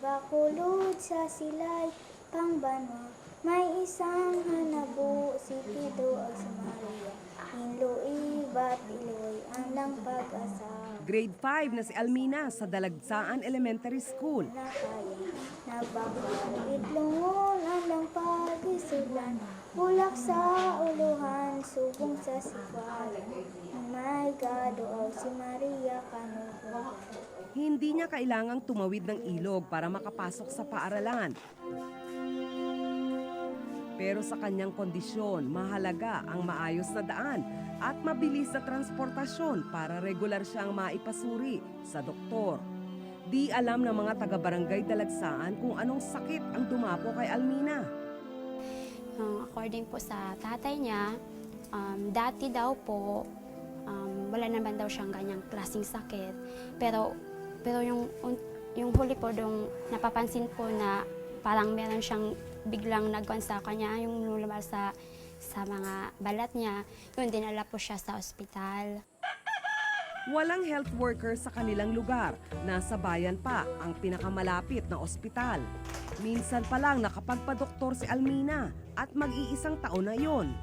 Bakulod sa silay pangbanwa May isang hanabo si Pedro ag si Maria. Hinloi bat iloy ang lang pag-asa Grade 5 na si Almina sa Dalagsaan Elementary School. na kaya Nagbakal itlungon ang lang pag-isulan Bulak sa uluhan, subong sa sikwalan May gadoaw si Maria kanuho Hindi niya kailangang tumawid ng ilog para makapasok sa paaralan. Pero sa kanyang kondisyon, mahalaga ang maayos na daan at mabilis na transportasyon para regular siyang maipasuri sa doktor. Di alam ng mga taga-barangay Dalagsaan kung anong sakit ang dumapo kay Almina. Uh, according po sa tatay niya, um, dati daw po, um, wala naman daw siyang ganyang klaseng sakit. Pero, pero yung, un- yung huli po, yung napapansin po na parang meron siyang biglang nagwan sa kanya, yung lumabas sa, sa mga balat niya, yun, dinala po siya sa ospital. Walang health worker sa kanilang lugar. Nasa bayan pa ang pinakamalapit na ospital. Minsan pa lang nakapagpadoktor si Almina at mag-iisang taon na yon.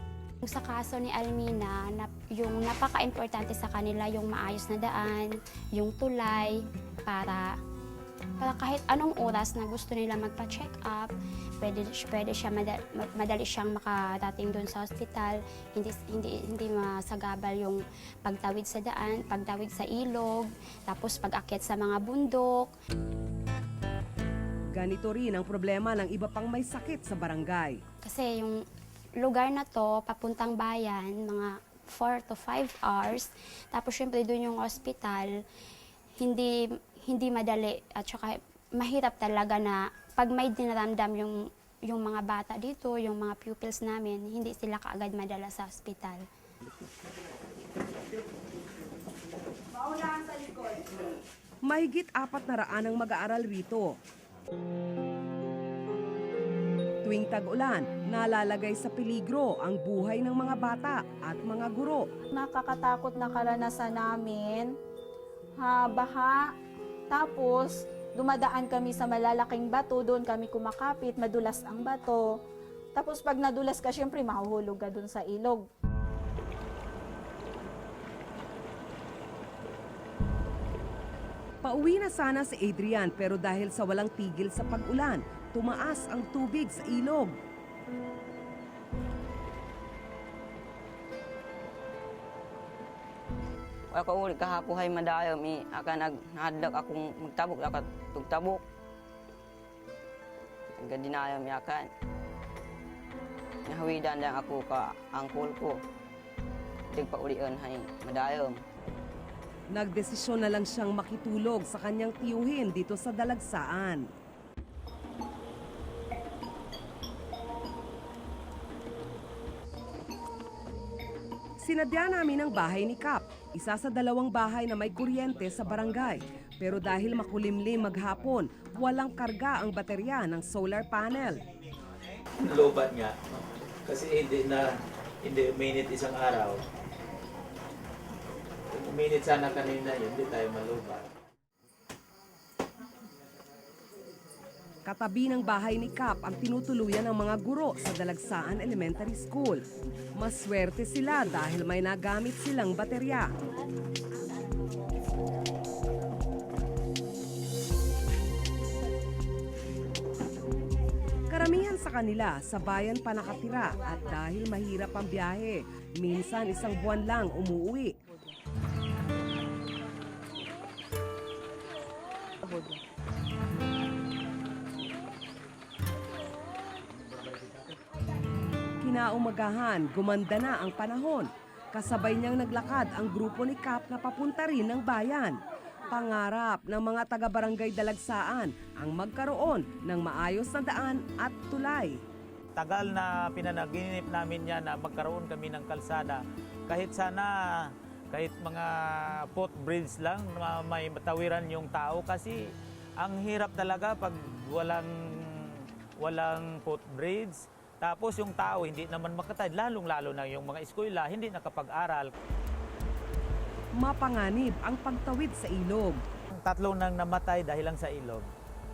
Sa kaso ni Almina, na, yung napaka-importante sa kanila yung maayos na daan, yung tulay, para, para kahit anong oras na gusto nila magpa-check up, pwede, pwede siya madali, madali siyang makarating doon sa hospital, hindi, hindi, hindi masagabal yung pagtawid sa daan, pagtawid sa ilog, tapos pag-akyat sa mga bundok, Ganito rin ang problema ng iba pang may sakit sa barangay. Kasi yung lugar na to, papuntang bayan, mga 4 to 5 hours. Tapos syempre doon yung hospital, hindi hindi madali at saka mahirap talaga na pag may dinaramdam yung yung mga bata dito, yung mga pupils namin, hindi sila kaagad madala sa hospital. Mahigit apat na raan ang mag-aaral rito. Tuwing tag-ulan, nalalagay sa peligro ang buhay ng mga bata at mga guro. nakakatakot na karanasan namin. Ha, baha. Tapos, dumadaan kami sa malalaking bato, doon kami kumakapit, madulas ang bato. Tapos pag nadulas ka, syempre mahuhulog ka doon sa ilog. Pauwi na sana si Adrian pero dahil sa walang tigil sa pag-ulan, tumaas ang tubig sa ilog. Ako uli kahapuhay madayom i akan nag nahadlak akong magtabok akat tugtabok. Ang dinayom yakan. Nahawidan lang ako ka angkol ko. Dig pa ulian hay madayom. Nagdesisyon na lang siyang makitulog sa kanyang tiyuhin dito sa Dalagsaan. Sinadya namin ang bahay ni Kap, isa sa dalawang bahay na may kuryente sa barangay. Pero dahil makulimlim maghapon, walang karga ang baterya ng solar panel. lobat nga. Kasi hindi na, hindi uminit isang araw. Kung sana kanina, yun, hindi tayo malubat. Katabi ng bahay ni Kap ang tinutuluyan ng mga guro sa Dalagsaan Elementary School. Maswerte sila dahil may nagamit silang baterya. Karamihan sa kanila sa bayan pa nakatira at dahil mahirap ang biyahe, minsan isang buwan lang umuwi. Kinaumagahan, gumanda na ang panahon. Kasabay niyang naglakad ang grupo ni Kap na papunta rin ng bayan. Pangarap ng mga taga-barangay Dalagsaan ang magkaroon ng maayos na daan at tulay. Tagal na pinanaginip namin yan na magkaroon kami ng kalsada. Kahit sana, kahit mga footbridge lang may matawiran yung tao kasi ang hirap talaga pag walang walang footbridge. Tapos yung tao hindi naman makatay, lalong-lalo na yung mga eskwela hindi nakapag-aral. Mapanganib ang pagtawid sa ilog. Tatlo nang namatay dahil lang sa ilog.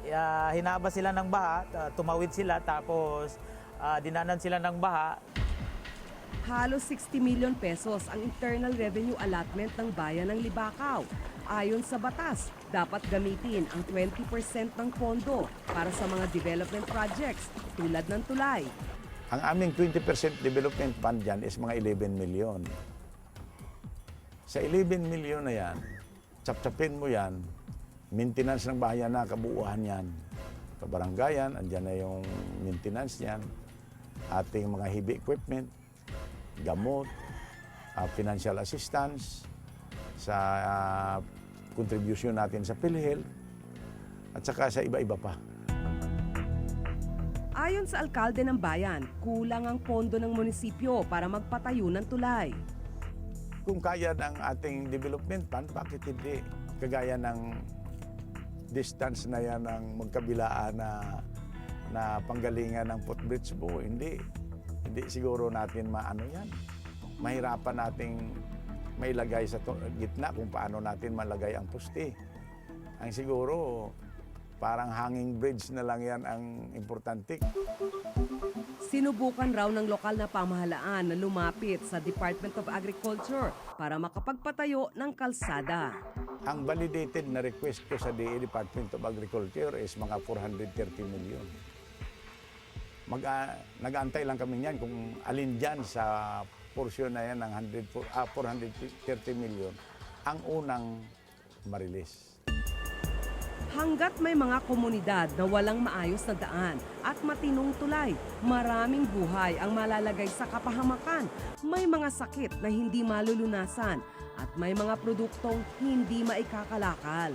ah, hinaba sila ng baha, ah, tumawid sila tapos ah, dinanan sila ng baha. Halos 60 million pesos ang internal revenue allotment ng bayan ng Libakaw. Ayon sa batas, dapat gamitin ang 20% ng pondo para sa mga development projects tulad ng tulay. Ang aming 20% development fund dyan is mga 11 million. Sa 11 million na yan, tsap-tsapin mo yan, maintenance ng bayan na kabuuan yan. Kabaranggayan, andyan na yung maintenance niyan, ating mga heavy equipment, gamot, ah, financial assistance, sa ah, contribution natin sa PhilHealth, at saka sa iba-iba pa. Ayon sa alkalde ng bayan, kulang ang pondo ng munisipyo para magpatayo ng tulay. kung kaya ng ating development fund, bakit hindi? Kagaya ng distance na yan ng magkabilaan na, na panggalingan ng footbridge po, hindi. Hindi siguro natin maano yan. Mahirapan nating mailagay sa gitna kung paano natin malagay ang puste. Ang siguro, parang hanging bridge na lang yan ang importante. Sinubukan raw ng lokal na pamahalaan na lumapit sa Department of Agriculture para makapagpatayo ng kalsada. Ang validated na request ko sa DA Department of Agriculture is mga 430 million. Mag, ah, nag-aantay lang kami niyan kung alin dyan sa portion na yan ng 100, po- ah, 430 million ang unang marilis. Hanggat may mga komunidad na walang maayos na daan at matinong tulay, maraming buhay ang malalagay sa kapahamakan. May mga sakit na hindi malulunasan at may mga produktong hindi maikakalakal.